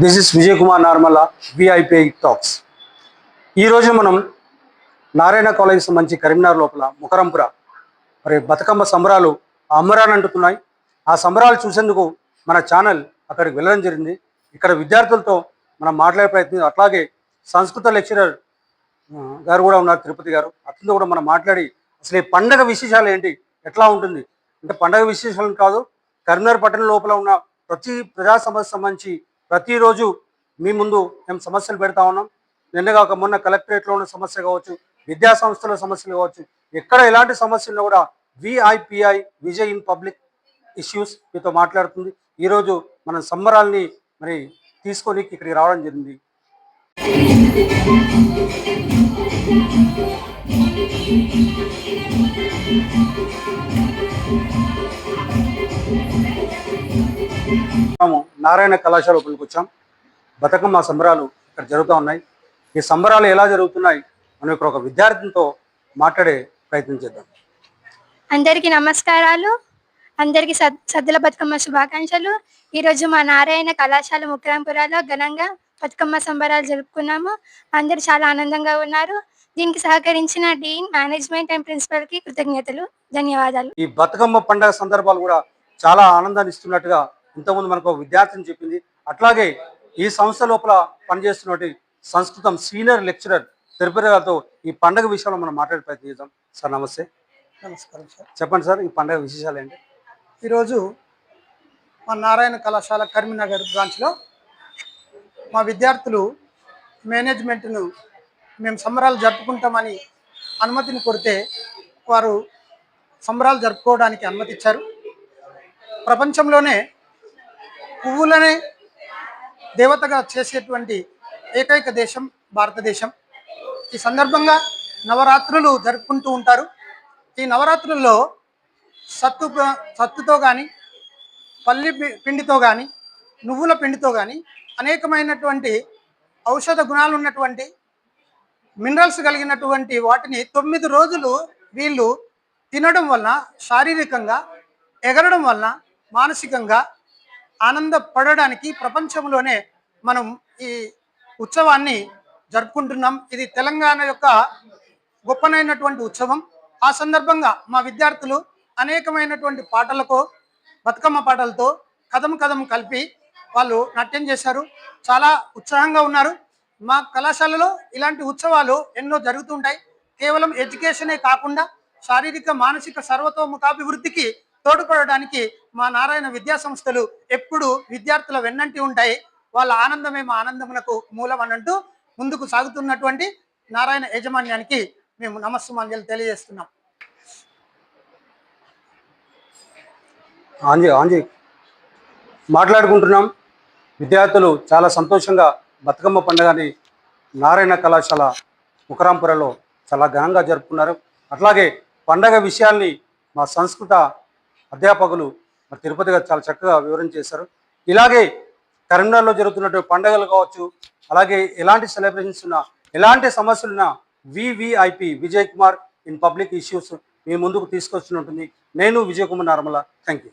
This is Vijay Kumar నార్మల్ల VIP talks ఈరోజు మనం నారాయణ కాలేజ్ సంబంధించి కరీంనగర్ లోపల ముకరంపుర మరి బతుకమ్మ సంబరాలు అమ్మరాన్ని అంటున్నాయి ఆ సంబరాలు చూసేందుకు మన ఛానల్ అక్కడికి వెళ్ళడం జరిగింది. ఇక్కడ విద్యార్థులతో మనం మాట్లాడే ప్రయత్నం అట్లాగే సంస్కృత లెక్చరర్ గారు కూడా ఉన్నారు తిరుపతి గారు. అతనితో కూడా మనం మాట్లాడి అసలు ఈ పండగ విశేషాలు ఏంటి ఎట్లా ఉంటుంది? అంటే పండగ విశేషాలు కాదు కరీంనగర్ పట్టణం లోపల ఉన్న ప్రతి ప్రజా సమస్య సంబంధించి ప్రతిరోజు మీ ముందు మేము సమస్యలు పెడతా ఉన్నాం. నిన్న కాక మొన్న కలెక్టరేట్లో ఉన్న సమస్య కావచ్చు విద్యా సంస్థల సమస్యలు కావచ్చు ఎక్కడ ఎలాంటి సమస్యలు కూడా విఐపిఐ విజయ్ ఇన్ పబ్లిక్ ఇష్యూస్ మీతో మాట్లాడుతుంది. ఈరోజు మన సంబరాల్ని మరి తీసుకొని ఇక్కడికి రావడం జరిగింది. నారాయణ కళాశాల లోపలికి వచ్చాం. బతుకమ్మ సంబరాలు ఇక్కడ జరుగుతూ ఉన్నాయి. ఈ సంబరాలు ఎలా జరుగుతున్నాయి మనం ఇక్కడ ఒక విద్యార్థినితో మాట్లాడే ప్రయత్నం చేద్దాం. అందరికీ నమస్కారాలు. అందరికీ సద్ సద్దుల బతుకమ్మ శుభాకాంక్షలు. ఈరోజు మా నారాయణ కళాశాల ముక్రాంపురాలో ఘనంగా బతుకమ్మ సంబరాలు జరుపుకున్నాము. అందరూ చాలా ఆనందంగా ఉన్నారు. దీనికి సహకరించిన డీన్ మేనేజ్మెంట్ అండ్ ప్రిన్సిపల్కి కృతజ్ఞతలు ధన్యవాదాలు. ఈ బతుకమ్మ పండగ సందర్భాలు కూడా చాలా ఆనందాన్ని ఇస్తున్నట్టుగా ఇంతకుముందు మనకు విద్యార్థిని చెప్పింది. అట్లాగే ఈ సంస్థ లోపల పనిచేస్తున్నటువంటి సంస్కృతం సీనియర్ లెక్చరర్ తిరుపతి గారితో ఈ పండగ విషయంలో మనం మాట్లాడే ప్రయత్నం చేద్దాం. సార్ నమస్తే. నమస్కారం సార్. చెప్పండి సార్ ఈ పండగ విశేషాలు ఏంటి? ఈరోజు మా నారాయణ కళాశాల కరీంనగర్ బ్రాంచ్లో మా విద్యార్థులు మేనేజ్మెంట్ను మేము సంబరాలు జరుపుకుంటామని అనుమతిని కొడితే వారు సంబరాలు జరుపుకోవడానికి అనుమతి ఇచ్చారు ప్రపంచంలోనే పువ్వులనే దేవతగా చేసేటువంటి ఏకైక దేశం భారతదేశం. ఈ సందర్భంగా నవరాత్రులు జరుపుకుంటూ ఉంటారు. ఈ నవరాత్రుల్లో సత్తు సత్తుతో కానీ పల్లి పిండితో కానీ నువ్వుల పిండితో కానీ అనేకమైనటువంటి ఔషధ గుణాలు ఉన్నటువంటి మినరల్స్ కలిగినటువంటి వాటిని తొమ్మిది రోజులు వీళ్ళు తినడం వలన శారీరకంగా ఎగరడం వలన మానసికంగా ఆనందపడడానికి ప్రపంచంలోనే మనం ఈ ఉత్సవాన్ని జరుపుకుంటున్నాం. ఇది తెలంగాణ యొక్క గొప్పనైనటువంటి ఉత్సవం. ఆ సందర్భంగా మా విద్యార్థులు అనేకమైనటువంటి పాటలతో బతుకమ్మ పాటలతో కథం కథం కలిపి వాళ్ళు నాట్యం చేశారు. చాలా ఉత్సాహంగా ఉన్నారు. మా కళాశాలలో ఇలాంటి ఉత్సవాలు ఎన్నో జరుగుతుంటాయి కేవలం ఎడ్యుకేషనే కాకుండా శారీరక మానసిక సర్వతోముఖాభివృద్ధికి తోడ్పడడానికి మా నారాయణ విద్యా సంస్థలు ఎప్పుడు విద్యార్థుల వెన్నంటి ఉంటాయి. వాళ్ళ ఆనందమే మా ఆనందమునకు మూలం అనంటూ ముందుకు సాగుతున్నటువంటి నారాయణ యాజమాన్యానికి మేము నమస్సుమాంజలు తెలియజేస్తున్నాం. ఆంజీ ఆంజీ. మాట్లాడుకుంటున్నాం. విద్యార్థులు చాలా సంతోషంగా బతుకమ్మ పండుగని నారాయణ కళాశాల ముకరాంపురలో చాలా ఘనంగా జరుపుకున్నారు. అట్లాగే పండగ విషయాల్ని మా సంస్కృత అధ్యాపకులు మరి తిరుపతి గారు చాలా చక్కగా వివరణ చేశారు. ఇలాగే కరీంనగర్లో జరుగుతున్నటువంటి పండుగలు కావచ్చు అలాగే ఎలాంటి సెలబ్రేషన్స్ ఉన్నా ఎలాంటి సమస్యలు ఉన్నా VVIP Vijay Kumar in public issues మీ ముందుకు తీసుకొచ్చినట్టుంది నేను Vijay Kumar normal. Thank you